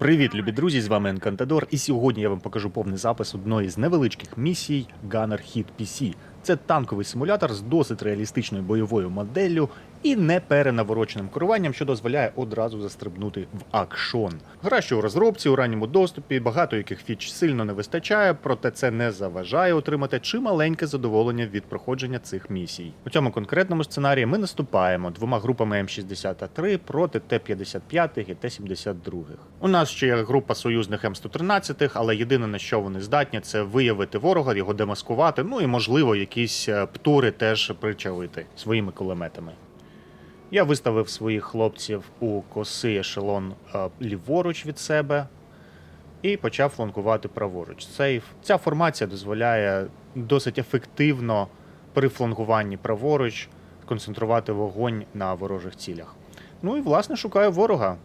Привіт, любі друзі! З вами Енкантадор, і сьогодні я вам покажу повний запис одної з невеличких місій Gunner Hit PC. Це танковий симулятор з досить реалістичною бойовою моделлю і неперенавороченим керуванням, що дозволяє одразу застрибнути в акшон. Гра, що у розробці у ранньому доступі, багато яких фіч сильно не вистачає, проте це не заважає отримати чималеньке задоволення від проходження цих місій. У цьому конкретному сценарії ми наступаємо двома групами М63 проти Т-55 і Т-72. У нас ще є група союзних М113, але єдине на що вони здатні, це виявити ворога, його демаскувати, ну і можливо якісь е, птури теж причавити своїми кулеметами. Я виставив своїх хлопців у косий ешелон е, ліворуч від себе і почав фланкувати праворуч. Цей, ця формація дозволяє досить ефективно при флангуванні праворуч концентрувати вогонь на ворожих цілях. Ну і власне шукаю ворога,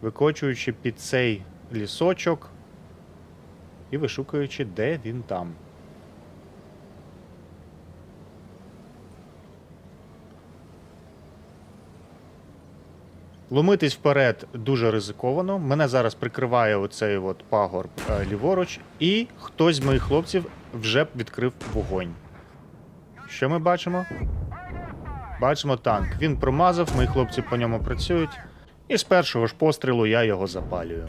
викочуючи під цей лісочок і вишукуючи, де він там. Ломитись вперед дуже ризиковано. Мене зараз прикриває оцей от пагорб е, ліворуч, і хтось з моїх хлопців вже відкрив вогонь. Що ми бачимо? Бачимо танк. Він промазав, мої хлопці по ньому працюють. І з першого ж пострілу я його запалюю.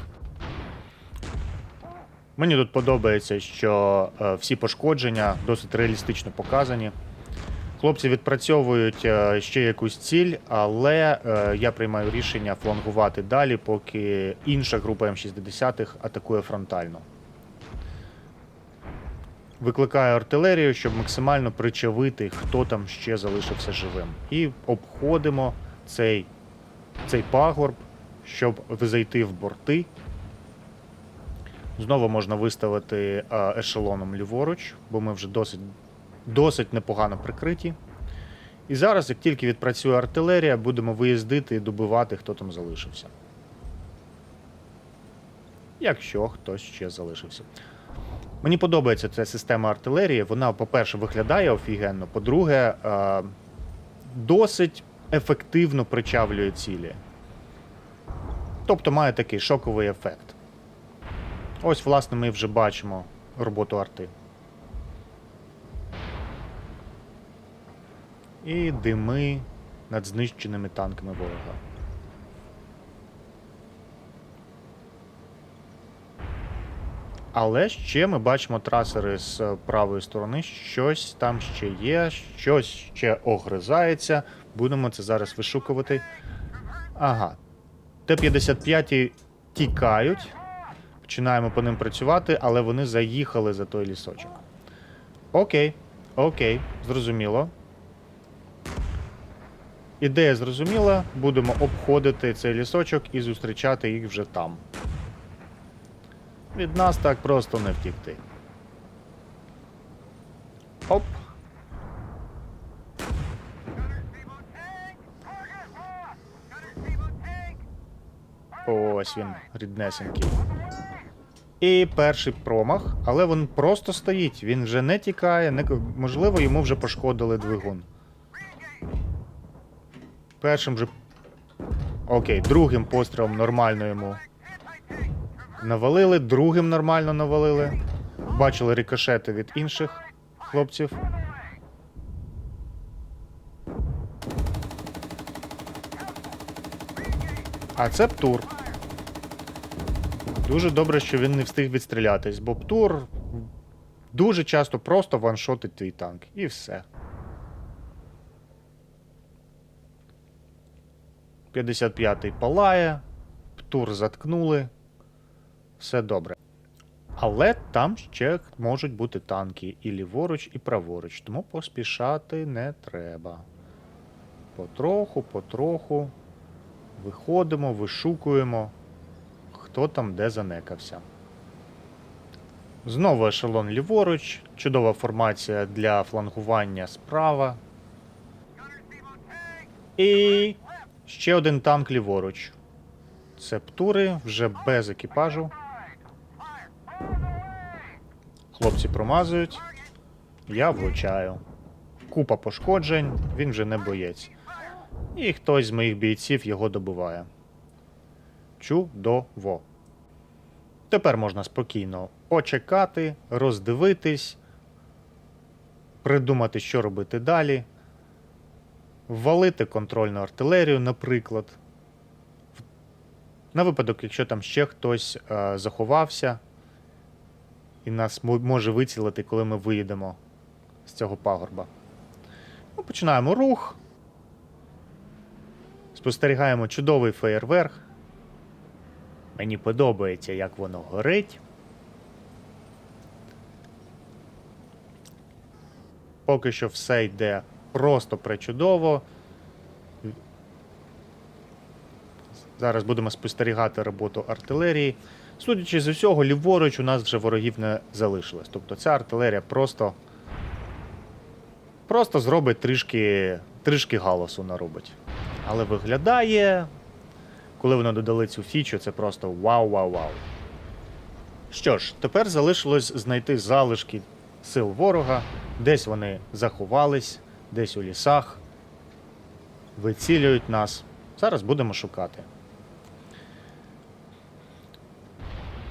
Мені тут подобається, що е, всі пошкодження досить реалістично показані. Хлопці відпрацьовують е, ще якусь ціль, але е, я приймаю рішення флангувати далі, поки інша група М60 атакує фронтально. Викликаю артилерію, щоб максимально причавити, хто там ще залишився живим. І обходимо цей, цей пагорб, щоб зайти в борти. Знову можна виставити е, ешелоном ліворуч, бо ми вже досить досить непогано прикриті. І зараз, як тільки відпрацює артилерія, будемо виїздити і добивати, хто там залишився. Якщо хтось ще залишився. Мені подобається ця система артилерії. Вона, по-перше, виглядає офігенно, по-друге, е, досить ефективно причавлює цілі. Тобто має такий шоковий ефект. Ось, власне, ми вже бачимо роботу арти. І дими над знищеними танками ворога. Але ще ми бачимо трасери з правої сторони. Щось там ще є, щось ще огризається. Будемо це зараз вишукувати. Ага. Т-55 тікають. Починаємо по ним працювати, але вони заїхали за той лісочок. Окей, окей, зрозуміло. Ідея зрозуміла, будемо обходити цей лісочок і зустрічати їх вже там. Від нас так просто не втікти. Оп. Ось він, ріднесенький. І перший промах, але він просто стоїть, він вже не тікає, не... можливо, йому вже пошкодили двигун. Першим же. Окей, другим пострілом нормально йому. Навалили, другим нормально навалили. Бачили рикошети від інших хлопців. А це Птур. Дуже добре, що він не встиг відстрілятись, бо Птур дуже часто просто ваншотить твій танк. І все. 55-й палає, Птур заткнули. Все добре. Але там ще можуть бути танки і ліворуч, і праворуч, тому поспішати не треба. Потроху, потроху. Виходимо, вишукуємо, хто там де занекався. Знову ешелон ліворуч, чудова формація для флангування справа. І ще один танк ліворуч. Це птури вже без екіпажу. Хлопці промазують. Я влучаю. Купа пошкоджень, він вже не боєць. І хтось з моїх бійців його добиває. Чудово. Тепер можна спокійно почекати, роздивитись, придумати, що робити далі, ввалити контрольну артилерію, наприклад. На випадок, якщо там ще хтось е, заховався і нас може вицілити, коли ми виїдемо з цього пагорба. Ну, починаємо рух. Спостерігаємо чудовий феєрверк. Мені подобається, як воно горить. Поки що все йде просто пречудово. Зараз будемо спостерігати роботу артилерії. Судячи з усього, ліворуч у нас вже ворогів не залишилось. Тобто ця артилерія просто. Просто зробить трішки, трішки галасу наробить. Але виглядає, коли вони додали цю фічу, це просто вау-вау-вау. Що ж, тепер залишилось знайти залишки сил ворога. Десь вони заховались, десь у лісах, вицілюють нас. Зараз будемо шукати.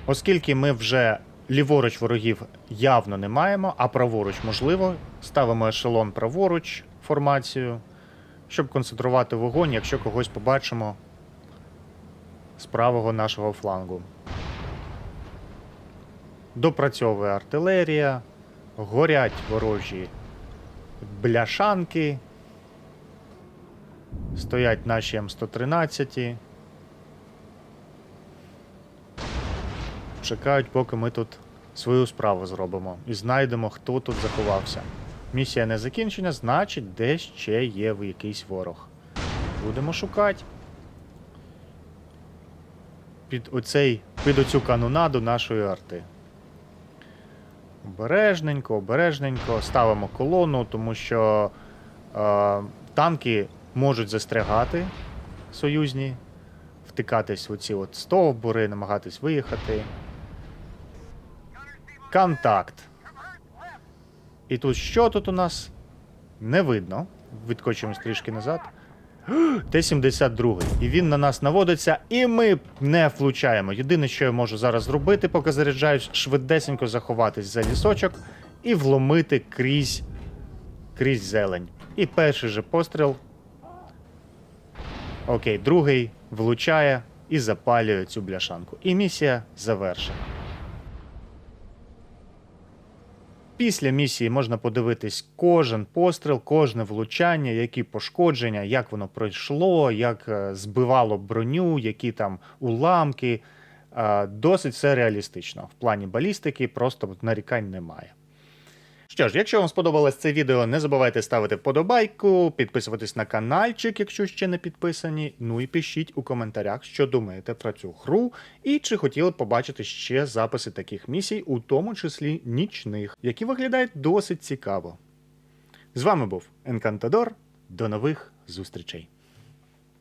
Оскільки ми вже ліворуч ворогів явно не маємо, а праворуч можливо, ставимо ешелон праворуч формацію, щоб концентрувати вогонь, якщо когось побачимо з правого нашого флангу. Допрацьовує артилерія, горять ворожі бляшанки, стоять наші М113. Чекають, поки ми тут свою справу зробимо і знайдемо, хто тут заховався. Місія не закінчена, значить, десь ще є якийсь ворог. Будемо шукати. Під, оцей, під оцю канонаду нашої арти. Обережненько, обережненько ставимо колону, тому що е, танки можуть застрягати союзні, втикатись в оці от стовбури, намагатись виїхати. Контакт. І тут що тут у нас? Не видно. Відкочуємось трішки назад. Т-72. І він на нас наводиться, і ми не влучаємо. Єдине, що я можу зараз зробити, поки заряджаюсь, швидесенько заховатись за лісочок і вломити крізь, крізь зелень. І перший же постріл. Окей, другий влучає і запалює цю бляшанку. І місія завершена. Після місії можна подивитись кожен постріл, кожне влучання, які пошкодження, як воно пройшло, як е, збивало броню, які там уламки. Е, Досить все реалістично. В плані балістики просто нарікань немає. Що ж, якщо вам сподобалось це відео, не забувайте ставити вподобайку, підписуватись на каналчик, якщо ще не підписані. Ну і пишіть у коментарях, що думаєте про цю гру, і чи хотіли б побачити ще записи таких місій, у тому числі нічних, які виглядають досить цікаво. З вами був Енкантадор. До нових зустрічей!